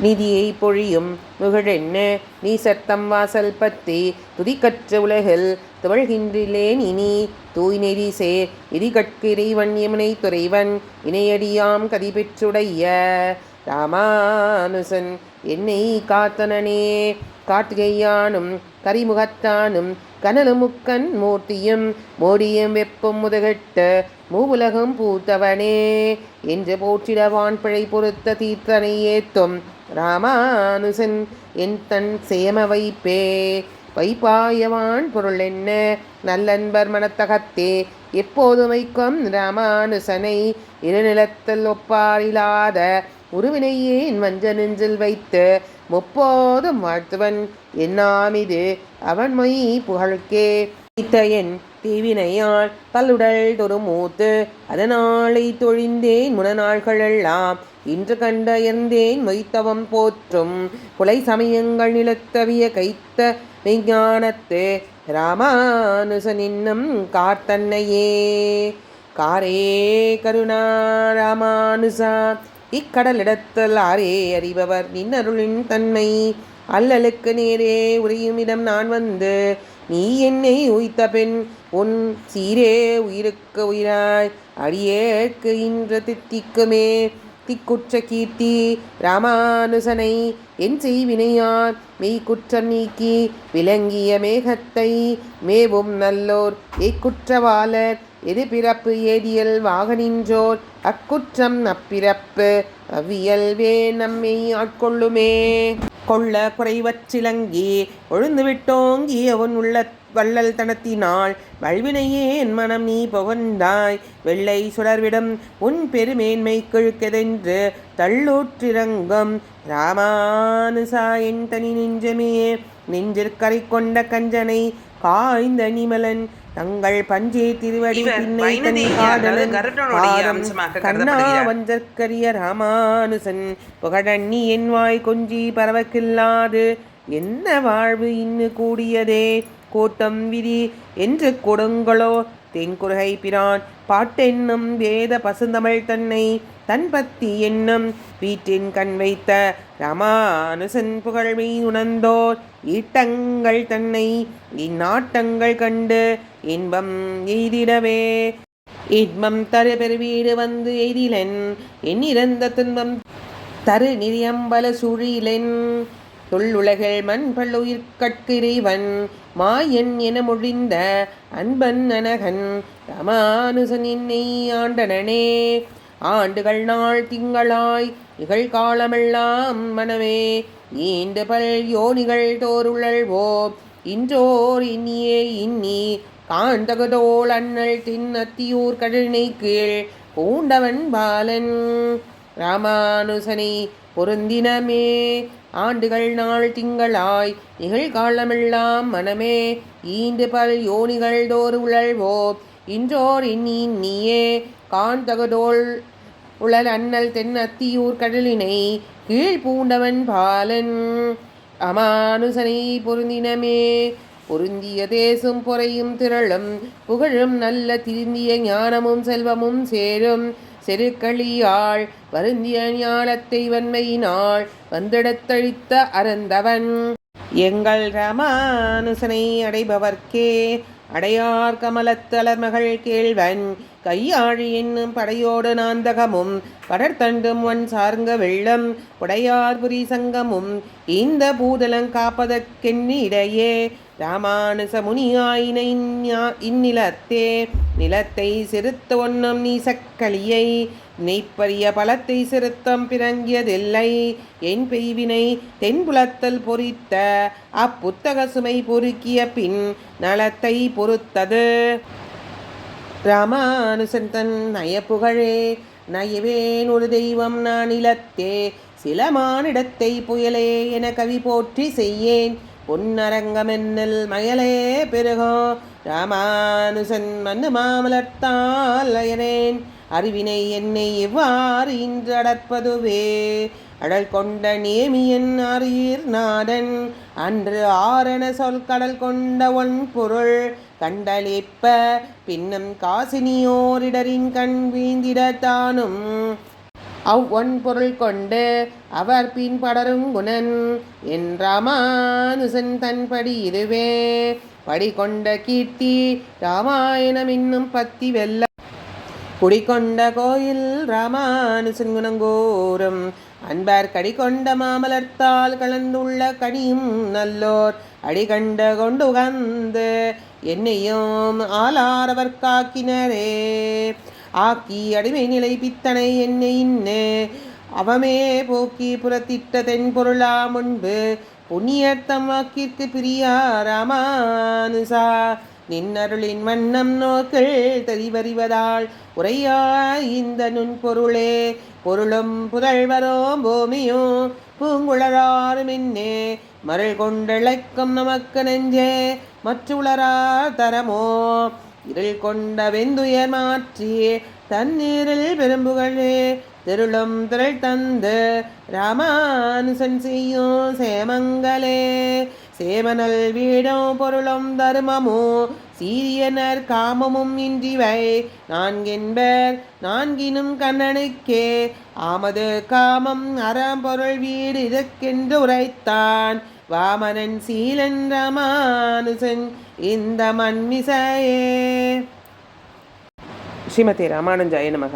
நிதியை பொழியும் முகழென்ன நீ சத்தம் வாசல் பத்தி துதிக்கற்ற உலகில் துவழ்கின்றிலேன் இனி தூய் நெறி சேர் இதி துறைவன் இணையடியாம் கதிபெற்றுடைய ராமானுசன். என்னை காத்தனனே காட்டுகையானும் கரிமுகத்தானும் கனலுமுக்கன் மூர்த்தியும் மோடியும் வெப்பம் முதுகெட்ட மூவுலகம் பூத்தவனே. என்று போற்றிடவான் பிழை பொறுத்த தீர்த்தனை ஏத்தும் ராமானுசன் என் தன் சேம வைப்பே வைப்பாயவான் பொருள் என்ன? நல்லன்பர் மனத்தகத்தே எப்போது வைக்கும் ராமானுசனை இருநிலத்தில் ஒப்பாரில்லாத உருவினையேன் வஞ்ச நெஞ்சில் வைத்து முப்போதும் வாழ்த்துவன். என்னாமிது அவன் மொய் புகழ்க்கே இத்தையன் தீவினையாள் பல்லுடல் தொருமூத்து அதனாளை அதனாலை தொழிந்தேன் முனநாள்களெல்லாம். இன்று கண்டயர்ந்தேன் மொய்த்தவம் போற்றும்? குலை சமயங்கள் நிலத்தவிய கைத்த விஞ்ஞானத்து ராமானுசன் இன்னும் காரே கருணா ராமானுசா இக்கடலிடத்தல் ஆரே அறிபவர் நின்னருளின் தன்மை. அல்லலுக்கு நேரே உரியும் இடம் நான் வந்து நீ என்னை உய்த்த பெண் உன் சீரே உயிருக்கு உயிராய் அடியேற்கு இன்று தித்திக்குமே. திக்குற்ற கீர்த்தி ராமானுசனை என் செய்வினையான் மெய் குற்றம் நீக்கி விளங்கிய மேகத்தை மேவும் நல்லோர் எக்குற்றவாளர் எது பிறப்பு ஏதியல் வாகனின்றோர் அக்குற்றம் அப்பிறப்பு அவ்வியல்வே நம்மை ஆட்கொள்ளுமே. கொள்ள குறைவச்சிலங்கி ஒழுந்து விட்டோங்கி அவன் உள்ள வள்ளல் தனத்தினாள் வல்வினையே என் மனம் நீ புகழ்ந்தாய் வெள்ளை சுடர்விடம் உன் பெருமேன்மை கிழுக்கதென்று தள்ளூற்றிறங்கும் ராமானுசா என் தனி நெஞ்சமே. நெஞ்சிற்கரை கொண்ட கஞ்சனை காய்ந்த நிமலன் தங்கள் பஞ்சே திருவடி பின்னை கண்ணா. வஞ்சற்கரிய ராமானுசன் புகழண்ணி என் வாய் கொஞ்சி பரவக்கில்லாது என்ன வாழ்வு இன்னு கூடியதே கூட்டம் விதி என்று கொடுங்களோ தென்குருகை பிரான். பாட்டென்னும் வேத பசுந்தமிழ் தன்னை தன் பத்தி என்னும் வீட்டின் கண் வைத்த ரமானுசன் புகழ்மை உணர்ந்தோர். ஈட்டங்கள் தன்னை இந்நாட்டங்கள் கண்டு இன்பம் எய்திடவே. இன்பம் தரு பெருவீடு வந்து எய்திலன். எண்ணிறந்த துன்பம் தரு நிதியம்பல சூழிலன். தொல்லுலகில் மண் பல்லுயிர் கட்கிறைவன் மாயன் என மொழிந்த அன்பன் அனகன் ரமானுசனின் ஆண்டனனே. ஆண்டுகள் நாள் திங்களாய் நிகழ்காலமெல்லாம் மனமே ஈண்டு பல் யோனிகள் தோருழல்வோ இன்றோர் இன்னியே இன்னி. காண்டகதோள் அண்ணல் தின்னத்தியூர் கடலினை கீழ் பூண்டவன் பாலன் ராமானுசனை பொருந்தினமே. ஆண்டுகள் நாள் திங்களாய் நிகழ்காலமெல்லாம் மனமே. ஈண்டு பல் யோனிகள் தோறு உழல்வோ இன்றோர் இன்னி நீயே. காண்தகதோள் உழல் அண்ணல் தென் அத்தியூர் கடலினை கீழ் பூண்டவன் பாலன் அமானுசனை பொருந்தினமே. பொருந்திய தேசும் பொறையும் திரளும் புகழும் நல்ல திருந்திய ஞானமும் செல்வமும் சேரும். செருக்களியாள் வருந்திய ஞானத்தை வன்மையினாள் வந்திடத்தழித்த அறந்தவன். எங்கள் ரமானுசனை அடைபவர்க்கே அடையார் கமலத்தலர்மகள் கேள்வன் கையாழி என்னும் படையோடு நாந்தகமும் படர்தண்டும் ஒன் சார்ந்த வெள்ளம் உடையார்புரி சங்கமும் இந்த பூதலங் காப்பதற்கென்னிடையே ராமானுச முனியாயின இந்நிலத்தே நிலத்தை சிறுத்த ஒன்னும் நீசக்களியை நெய்ப்பரிய பலத்தை சிறுத்தம் பிறங்கியதில்லை. என் பெய்வினை தென்புலத்தல் பொறித்த அப்புத்தக சுமை பொறுக்கிய பின் நலத்தை பொறுத்தது. ராமானுசன் தன் நயப்புகழே நயவேன் ஒரு தெய்வம் நான் இலத்தே சில மானிடத்தை புயலே என கவி போற்றி செய்யேன். பொன்னரங்கமென்னல் மயலே பெருகோ ராமானுசன் மன்னு மாமலர்த்தால் அயனேன். அறிவினை என்னை எவ்வாறு இன்றடற்பதுவே? அடல் கொண்ட நேமியன் அறியீர் நாடன் அன்று ஆரண சொல் கடல் கொண்ட ஒன் பொருள் கண்டலிப்ப பின்னும் காசினியோரிடரின் கண் வீழ்ந்திடத்தானும் அவ்வொன் பொருள் கொண்டு அவர் பின் படரும் குணன் என்றமானுசன் தன்படி இதுவே. படி கொண்ட கீர்த்தி ராமாயணம் இன்னும் பத்தி வெல்ல குடிகொண்ட கோயில் ராமானுசன் குணங்கோறும் அன்பர் கடி கொண்ட மாமலர்த்தால் கலந்துள்ள கடியும் நல்லோர் அடிகண்ட கொண்டு உகந்து என்னையும் ஆளாரவர் காக்கினரே. ஆக்கி அடிமை நிலை பித்தனை என்னை இன்னே. அவமே போக்கி புறத்திட்ட தென்பொருளா முன்பு புண்ணியத்தம் வாக்கிற்கு பிரியா ராமானுசா. நின்னருளின் வண்ணம் நோக்கள் தெரிவறிவதால் உரையா இந்த நுண்பொருளே. பொருளும் புதழ்வரோம் பூமியும் பூங்குழலாரும் இன்னே மருள் கொண்டிழைக்கும் நமக்கு நெஞ்சே மற்றுளரா தரமோ. இருள் கொண்ட வெந்துயர் மாற்றி தண்ணீரில் பெரும்புகழே. திருளும் திரள் தந்து ராமானுசன் செய்யும் சேமங்களே. சேமனல் வீடும் பொருளும் தருமமோ சீரியனர் காமமும் இன்றிவை நான்கென்பர் நான்கினும் கண்ணனுக்கே. ஆமது காமம் அறம் பொருள் வீடு இதற்கென்று உரைத்தான் வாமனன் சீலன் ராமானுசன் இந்த மண்மிசையே. ஸ்ரீமதி ராமானுஜாய நமக.